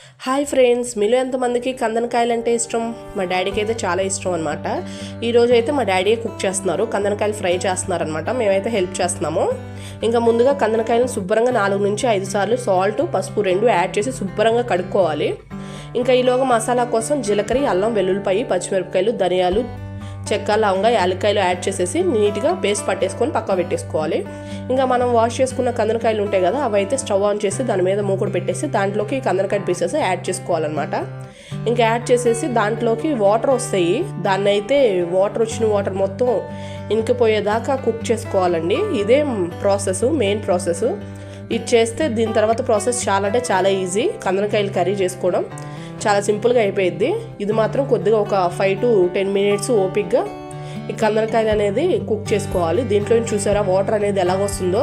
Hi friends మీలో ఎంతమందికి కందనకాయలు అంటే ఇష్టం? మా డాడీకి అయితే చాలా ఇష్టం అనమాట ఈరోజు అయితే మా డాడీ కుక్ చేస్తున్నారు. కందనకాయలు ఫ్రై చేస్తున్నారు అనమాట మేమైతే హెల్ప్ చేస్తున్నాము. ఇంకా ముందుగా కందనకాయలను శుభ్రంగా నాలుగు నుంచి ఐదు సార్లు సాల్ట్ పసుపు రెండు యాడ్ చేసి శుభ్రంగా కడుక్కోవాలి. ఇంకా ఈలోగా మసాలా కోసం జీలకర్ర అల్లం వెల్లుల్లిపాయి పచ్చిమిరపకాయలు ధనియాలు చెక్క లవంగ యాలక్కాయలు యాడ్ చేసేసి నీట్గా పేస్ట్ పట్టేసుకొని పక్క పెట్టేసుకోవాలి. ఇంకా మనం వాష్ చేసుకున్న కందనకాయలు ఉంటాయి కదా అవి అయితే స్టవ్ ఆన్ చేసి దాని మీద మూకుడు పెట్టేసి దాంట్లోకి కందనకాయ పీసెస్ యాడ్ చేసుకోవాలన్నమాట. ఇంకా యాడ్ చేసేసి దాంట్లోకి వాటర్ వస్తాయి. దాన్ని అయితే వాటర్ వచ్చిన వాటర్ మొత్తం ఇంకిపోయేదాకా కుక్ చేసుకోవాలండి. ఇదే ప్రాసెస్ మెయిన్ ప్రాసెస్. ఇది చేస్తే దీని తర్వాత ప్రాసెస్ చాలా అంటే చాలా ఈజీ. కందనకాయలు కర్రీ చేసుకోవడం. చాలా సింపుల్గా అయిపోయింది ఇది మాత్రం కొద్దిగా ఒక ఫైవ్ టు టెన్ మినిట్స్ ఓపిక్గా ఈ కందనకాయలు అనేది కుక్ చేసుకోవాలి. దీంట్లో చూసారా? వాటర్ అనేది ఎలా వస్తుందో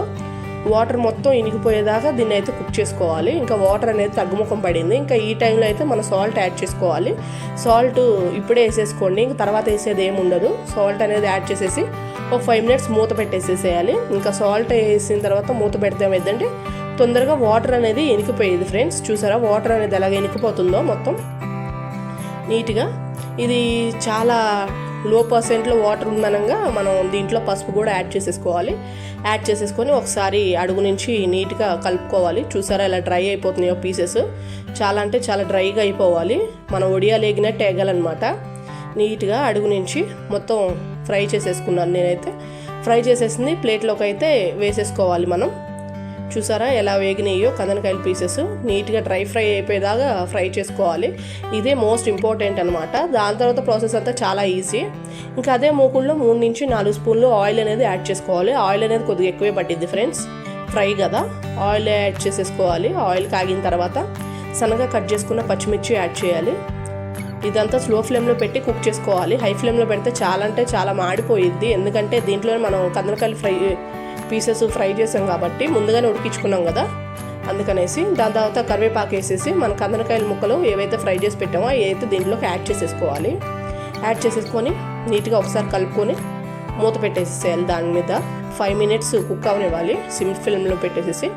వాటర్ మొత్తం ఇనిగిపోయేదాకా దీన్ని అయితే కుక్ చేసుకోవాలి. ఇంకా వాటర్ అనేది తగ్గుముఖం పడింది. ఇంకా ఈ టైంలో అయితే మనం సాల్ట్ యాడ్ చేసుకోవాలి. సాల్ట్ ఇప్పుడే వేసేసుకోండి. ఇంకా తర్వాత వేసేది ఏమి ఉండదు. సాల్ట్ అనేది యాడ్ చేసేసి ఒక ఫైవ్ మినిట్స్ మూత పెట్టేసేసేయాలి. ఇంకా సాల్ట్ వేసిన తర్వాత మూత పెడితే ఏంటంటే తొందరగా వాటర్ అనేది ఎనికిపోయేది ఫ్రెండ్స్ చూసారా? వాటర్ అనేది ఎలాగ ఎనికిపోతుందో మొత్తం. నీట్గా. ఇది చాలా లో పర్సెంట్లో వాటర్ ఉందనంగా మనం దీంట్లో పసుపు కూడా యాడ్ చేసేసుకోవాలి. యాడ్ చేసేసుకొని ఒకసారి అడుగు నుంచి నీట్గా కలుపుకోవాలి. చూసారా? ఇలా డ్రై అయిపోతున్నాయో పీసెస్. చాలా అంటే చాలా డ్రైగా అయిపోవాలి. మనం ఒడియాలు ఎగినట్టు ఎగాలన్నమాట నీట్గా అడుగు నుంచి మొత్తం ఫ్రై చేసేసుకున్నాను నేనైతే. ఫ్రై చేసేసింది ప్లేట్లోకి అయితే వేసేసుకోవాలి మనం. చూసారా? ఎలా వేగినాయో కందనకాయల పీసెస్ నీట్గా డ్రై ఫ్రై అయిపోయేదాకా ఫ్రై చేసుకోవాలి. ఇదే మోస్ట్ ఇంపార్టెంట్ అనమాట దాని తర్వాత ప్రాసెస్ అంతా చాలా ఈజీ. ఇంకా అదే మూకుల్లో మూడు నుంచి నాలుగు స్పూన్లు ఆయిల్ అనేది యాడ్ చేసుకోవాలి. ఆయిల్ అనేది కొద్దిగా ఎక్కువే పట్టిద్ది ఫ్రెండ్స్. ఫ్రై కదా. ఆయిల్ యాడ్ చేసేసుకోవాలి. ఆయిల్ కాగిన తర్వాత సన్నగా కట్ చేసుకున్న పచ్చిమిర్చి యాడ్ చేయాలి. ఇదంతా స్లో ఫ్లేమ్లో పెట్టి కుక్ చేసుకోవాలి. హై ఫ్లేమ్లో పెడితే చాలా అంటే చాలా మాడిపోయిద్ది. ఎందుకంటే దీంట్లో మనం కందనకాయలు ఫ్రై పీసెస్ ఫ్రై చేసాం కాబట్టి ముందుగానే ఉడికించుకున్నాం కదా. అందుకనేసి దాని తర్వాత కరివేపాకు వేసేసి మన కందనకాయల ముక్కలు ఏవైతే ఫ్రై చేసి పెట్టామో అయితే దీంట్లోకి యాడ్ చేసేసుకోవాలి. యాడ్ చేసేసుకొని నీట్గా ఒకసారి కలుపుకొని మూత పెట్టేసేయాలి దాని మీద. ఫైవ్ మినిట్స్ కుక్ అవనివ్వాలి. సిమ్ ఫిల్మ్లో పెట్టేసేసి.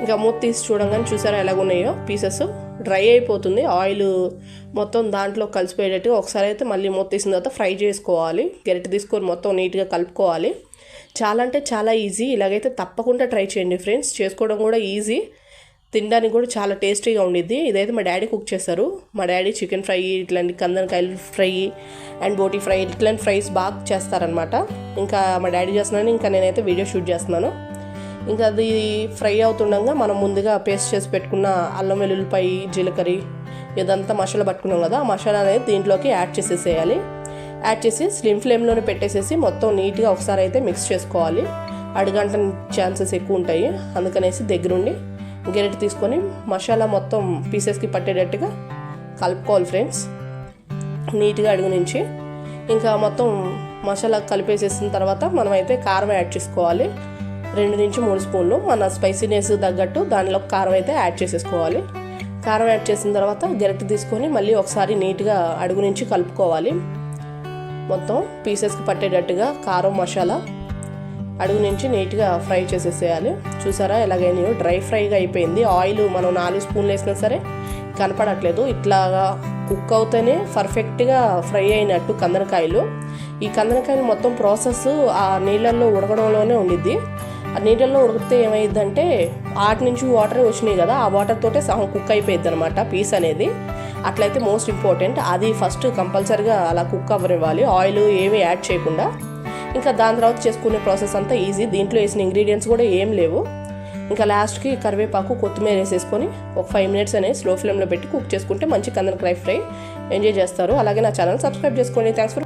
ఇంకా మూత తీసి చూడంగానే చూసారా ఎలాగున్నాయో పీసెస్ డ్రై అయిపోతుంది. ఆయిల్ మొత్తం దాంట్లో కలిసిపోయేటట్టుగా ఒకసారి అయితే మళ్ళీ మూత తీసిన తర్వాత ఫ్రై చేసుకోవాలి. గరిటె తీసుకొని మొత్తం నీట్గా కలుపుకోవాలి. చాలా అంటే చాలా ఈజీ ఇలాగైతే తప్పకుండా ట్రై చేయండి ఫ్రెండ్స్ చేసుకోవడం కూడా ఈజీ తినడానికి కూడా చాలా టేస్టీగా ఉండిద్ది. ఇదైతే మా డాడీ కుక్ చేస్తారు. మా డాడీ చికెన్ ఫ్రై ఇట్లాంటి కందనకాయలు ఫ్రై అండ్ బోటీ ఫ్రై ఇట్లాంటి ఫ్రైస్ బాగా చేస్తారనమాట ఇంకా మా డాడీ చేస్తున్నాను ఇంకా నేనైతే వీడియో షూట్ చేస్తున్నాను. ఇంకా అది ఫ్రై అవుతుండగా మనం ముందుగా పేస్ట్ చేసి పెట్టుకున్న అల్లం వెల్లుల్లిపాయ జీలకర్ర ఇదంతా మసాలా పట్టుకున్నాం కదా ఆ మసాలా అనేది దీంట్లోకి యాడ్ చేసేసేయాలి. యాడ్ చేసి స్లిమ్ ఫ్లేమ్లోనే పెట్టేసేసి మొత్తం నీట్గా ఒకసారి అయితే మిక్స్ చేసుకోవాలి. అడుగంట ఛాన్సెస్ ఎక్కువ ఉంటాయి. అందుకనేసి దగ్గరుండి గెరెట్ తీసుకొని మసాలా మొత్తం పీసెస్కి పట్టేటట్టుగా కలుపుకోవాలి ఫ్రెండ్స్ నీట్గా అడుగు నుంచి ఇంకా మొత్తం మసాలా కలిపేసేసిన తర్వాత మనమైతే కారం యాడ్ చేసుకోవాలి. రెండు నుంచి మూడు స్పూన్లు మన స్పైసీనెస్ తగ్గట్టు దానిలో కారం అయితే యాడ్ చేసేసుకోవాలి. కారం యాడ్ చేసిన తర్వాత గెరెట్ తీసుకొని మళ్ళీ ఒకసారి నీట్గా అడుగు నుంచి కలుపుకోవాలి. మొత్తం పీసెస్కి పట్టేటట్టుగా కారం మసాలా అడుగు నుంచి నీట్గా ఫ్రై చేసేసేయాలి. చూసారా ఎలాగైనా డ్రై ఫ్రైగా అయిపోయింది. ఆయిల్ మనం నాలుగు స్పూన్లు వేసినా సరే కనపడట్లేదు. ఇట్లాగా కుక్ అవుతేనే పర్ఫెక్ట్గా ఫ్రై అయినట్టు కందనకాయలు. ఈ కందనకాయలు మొత్తం ప్రాసెస్ ఆ నీళ్ళల్లో ఉడకడంలోనే ఉండిద్ది. ఆ నీళ్ళల్లో ఉడికితే ఏమైందంటే ఆటి నుంచి వాటర్ వచ్చినాయి కదా ఆ వాటర్ తోటే సగం కుక్ అయిపోయింది అనమాట పీస్ అనేది. అట్లయితే మోస్ట్ ఇంపార్టెంట్. అది ఫస్ట్ కంపల్సరీగా అలా కుక్ అవ్వనివ్వాలి. ఆయిల్ ఏమీ యాడ్ చేయకుండా. ఇంకా దాని తర్వాత చేసుకునే ప్రాసెస్ అంతా ఈజీ. దీంట్లో వేసిన ఇంగ్రీడియంట్స్ కూడా ఏం లేవు. ఇంకా లాస్ట్కి కరివేపాకు కొత్తిమీర వేసేసుకొని ఒక ఫైవ్ మినిట్స్ అనేది స్లో ఫ్లేమ్లో పెట్టి కుక్ చేసుకుంటే మంచి కందన క్రై ఫ్రై. ఎంజాయ్ చేస్తారు. అలాగే నా ఛానల్ సబ్స్క్రైబ్ చేసుకోండి. Thanks for